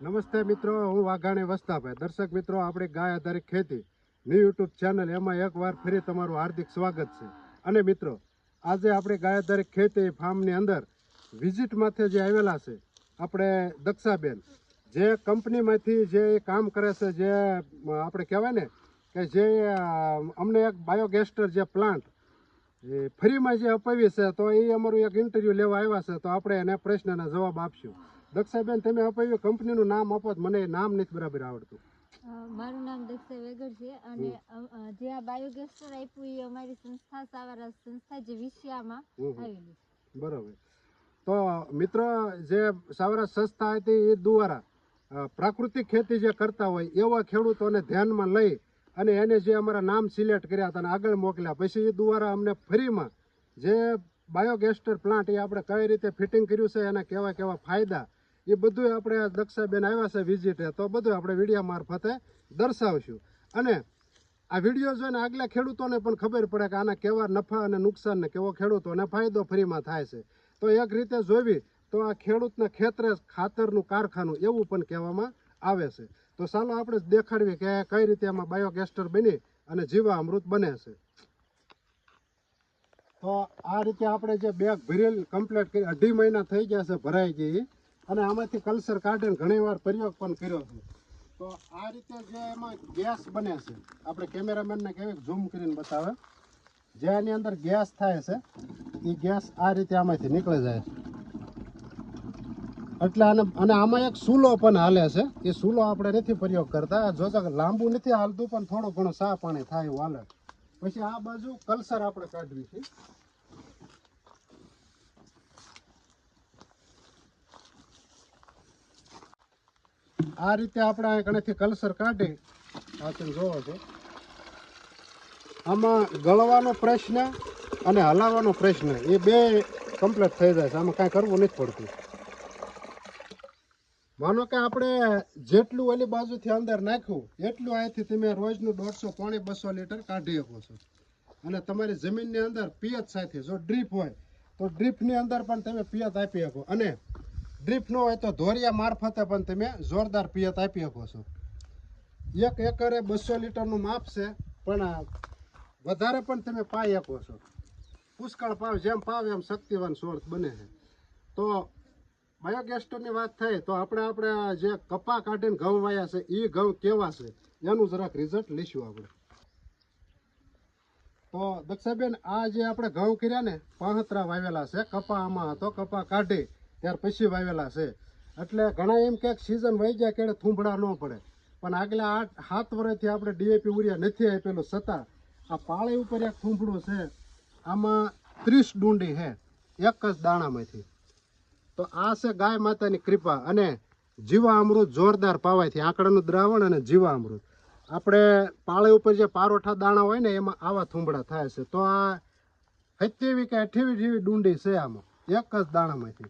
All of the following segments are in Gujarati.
નમસ્તે મિત્રો, હું વાઘાણી વસ્તાભાઈ. દર્શક મિત્રો, આપણી ગાય આધારિત ખેતી ન્યૂ યુટ્યુબ ચેનલ, એમાં એકવાર ફરી તમારું હાર્દિક સ્વાગત છે. અને મિત્રો, આજે આપણે ગાય આધારિત ખેતી ફાર્મની અંદર વિઝિટ માથે જે આવેલા છે, આપણે દક્ષાબેન, જે કંપનીમાંથી જે કામ કરે છે, જે આપણે કહેવાય ને કે જે અમને એક બાયોગેસ્ટર જે પ્લાન્ટ એ ફ્રીમાં જે અપાવી છે, તો એ અમારું એક ઇન્ટરવ્યૂ લેવા આવ્યા છે, તો આપણે એને પ્રશ્નના જવાબ આપશું. દક્ષાબેન તમે અપાવી કંપનીનું નામ આપો તો મને નામ નથી બરાબર આવડતું. મારું નામ દક્ષા વેગર છે અને જે આ બાયોગેસ્ટર આપ્યું એ અમારી સંસ્થા સાવારા સંસ્થા જે વિષયામાં. આવેલી બરાબર. તો મિત્રો જે સાવરા સંસ્થા હતી એ દ્વારા પ્રાકૃતિક ખેતી જે કરતા હોય એવા ખેડૂતોને ધ્યાનમાં લઈ અને એને જે અમારા નામ સિલેક્ટ કર્યા હતા અને આગળ મોકલ્યા પછી એ દ્વારા અમને ફ્રીમાં જે બાયોગેસ્ટર પ્લાન્ટ એ આપણે કઈ રીતે ફિટિંગ કર્યું છે એના કેવા કેવા ફાયદા એ બધું આપણે દક્ષાબેન આવ્યા છે વિઝિટે તો બધું આપણે વીડિયો મારફતે દર્શાવશું. અને આ વીડિયો જોઈને આગલા ખેડૂતોને પણ ખબર પડે કે આના કેવા નફા અને નુકસાનને કેવો ખેડૂતોને ફાયદો ફ્રીમાં થાય છે. તો એક રીતે જોવી તો આ ખેડૂતના ખેતરે ખાતરનું કારખાનું એવું પણ કહેવામાં આવે છે. તો ચાલો આપણે દેખાડવી કે કઈ રીતે એમાં બાયોગેસ્ટર બની અને જીવા અમૃત બને છે. તો આ રીતે આપણે જે બેગ ભરેલ કમ્પ્લીટ કરી અઢી મહિના થઈ ગયા છે ભરાઈ ગઈ. અને આમાંથી કલ્સર કાઢીને ઘણીવાર પ્રયોગ પણ કર્યો છે. તો આ રીતે જે એમાં ગેસ બને છે, આપણે કેમેરામેનને કેવી ઝૂમ કરીને બતાવે, જે આની અંદર ગેસ થાય છે એ ગેસ આ રીતે આમાંથી નીકળી જાય. એટલે આને, અને આમાં એક સૂલો પણ હાલે છે. એ સૂલો આપણે નથી પ્રયોગ કરતા. જોજો લાંબુ નથી હાલતું, પણ થોડું ઘણું સા પાણી થાય એવું હાલે. પછી આ બાજુ કલ્સર આપણે કાઢવી છે. આ રીતે આપણે આ કણેથી કલ્સર કાઢી. આ તમે જોવો છો. આમાં ગળવાનો પ્રશ્ન અને હલાવવાનો પ્રશ્ન, એ બે કમ્પ્લીટ થઈ જાય છે. આમાં કાંઈ કરવું નથી પડતું. માનો કે આપણે જેટલું ઓલી બાજુથી અંદર નાખ્યું, એટલું અહીંથી તમે રોજનું દોઢસો, પોણી, બસો લીટર કાઢી શકો છો. અને તમારી જમીનની અંદર પિયત સાથે, જો ડ્રીપ હોય, તો ડ્રીપની અંદર પણ તમે પિયત આપી શકો. અને ડ્રીપ ન હોય તો ધોરિયા મારફતે પણ તમે જોરદાર પિયત આપી શકો છો. એક એકરે બસો લીટરનું માપ છે, પણ વધારે પણ તમે પાઈ શકો છો. પુષ્કળ પાવ, જેમ પાવ એમ શક્તિવાન સોર્સ બને છે. તો બાયોગેસ્ટરની વાત થઈ તો આપણે આપણે જે કપા કાઢીને ઘઉં વાયા છે એ ઘઉં કેવા છે? એનું જરાક રિઝલ્ટ લઈશું આપણે. તો દક્ષાબેન, આ જે આપણે ઘઉં કર્યા ને, પાંહતરા વાવેલા છે, કપા આમાં હતો, કપા કાઢી ત્યાર પછી વાવેલા છે. એટલે ઘણા એમ ક્યાંક સિઝન વહી જાય કે થૂંભડા ન પડે. પણ આગલા આઠ, સાત વર્ષથી આપણે ડીએપી ઉરિયા નથી આપેલું છતાં આ પાળી ઉપર એક થૂંભડું છે. આમાં ત્રીસ ડુંડી છે. એક જ દાણામાંથી. તો આ છે ગાય માતાની કૃપા અને જીવા અમૃત જોરદાર પાવાયથી. આંકડાનું દ્રાવણ અને જીવા અમૃત. આપણે પાળે ઉપર જે પારોઠા દાણા હોય ને એમાં આવા થૂંબડા થાય છે. તો આ સત્યાવી કે અઠ્યાવી જેવી ડુંડી છે આમાં. એક જ દાણામાંથી.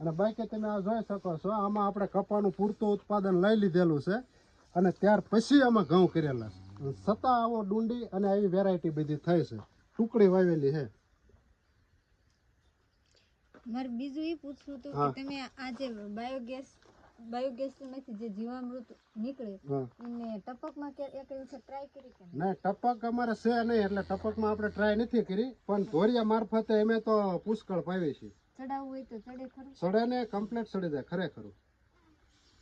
અને બાકી તમે આ જોઈ શકો છો આમાં આપણે કપાનું પૂરતું ઉત્પાદન લઈ લીધેલું છે અને ત્યાર પછી આમાં ઘઉં કરેલા છે. છતાં આવો ડુંડી અને આવી વેરાયટી બધી થઈ છે. ટુકડી વાવેલી છે. મારે બીજું એ પૂછવું હતું કે તમે આ જે બાયોગેસ બાયોગેસમાંથી જે જીવામૃત નીકળે એને ટપકમાં કે એક વખત ટ્રાય કરી કે ના ટપક અમારે છે નહીં એટલે ટપકમાં આપણે ટ્રાય નથી કરી પણ ધોરિયા મારફતે અમે તો પુષ્કળ પાવી છીએ. ચડાવવું હોય તો જાય ખરેખર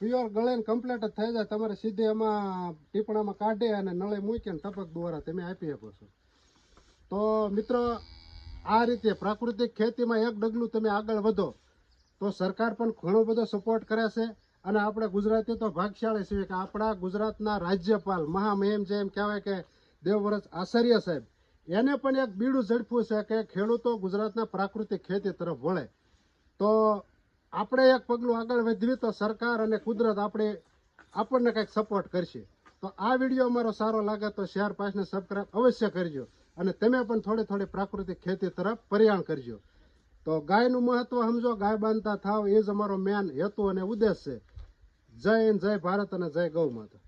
પ્યોર ગળે કમ્પ્લીટ જ થઈ જાય, તમારે સીધે એમાં ટીપણામાં કાઢી અને નળે મૂકીને ટપક દ્વારા તમે આપી શકો છો. તો મિત્રો, આ રીતે પ્રાકૃતિક ખેતીમાં એક ડગલું તમે આગળ વધો, તો સરકાર પણ ઘણો બધો સપોર્ટ કરે છે. અને આપણે ગુજરાતી તો ભાગશાળી છીએ કે આપણા ગુજરાતના રાજ્યપાલ, મહામહિમ જેમ કહેવાય કે દેવવ્રત આચાર્ય સાહેબ એને પણ એક બીડું ઝડપ્યું છે કે ખેડૂતો ગુજરાતના પ્રાકૃતિક ખેતી તરફ વળે. તો આપણે એક પગલું આગળ વધવી તો સરકાર અને કુદરત આપણે, આપણને કંઈક સપોર્ટ કરશે. તો આ વીડિયો અમારો સારો લાગે તો શેર, પાસને સબસ્ક્રાઈબ અવશ્ય કરજો અને તમે પણ થોડી થોડી પ્રાકૃતિક ખેતી તરફ પરિયાણ કરજો. તો ગાયનું મહત્વ સમજો, ગાય બાંધતા થાવ, એ જ અમારો મેન હેતુ અને ઉદ્દેશ છે. જય હિન્દ, જય ભારત અને જય ગૌ માતા.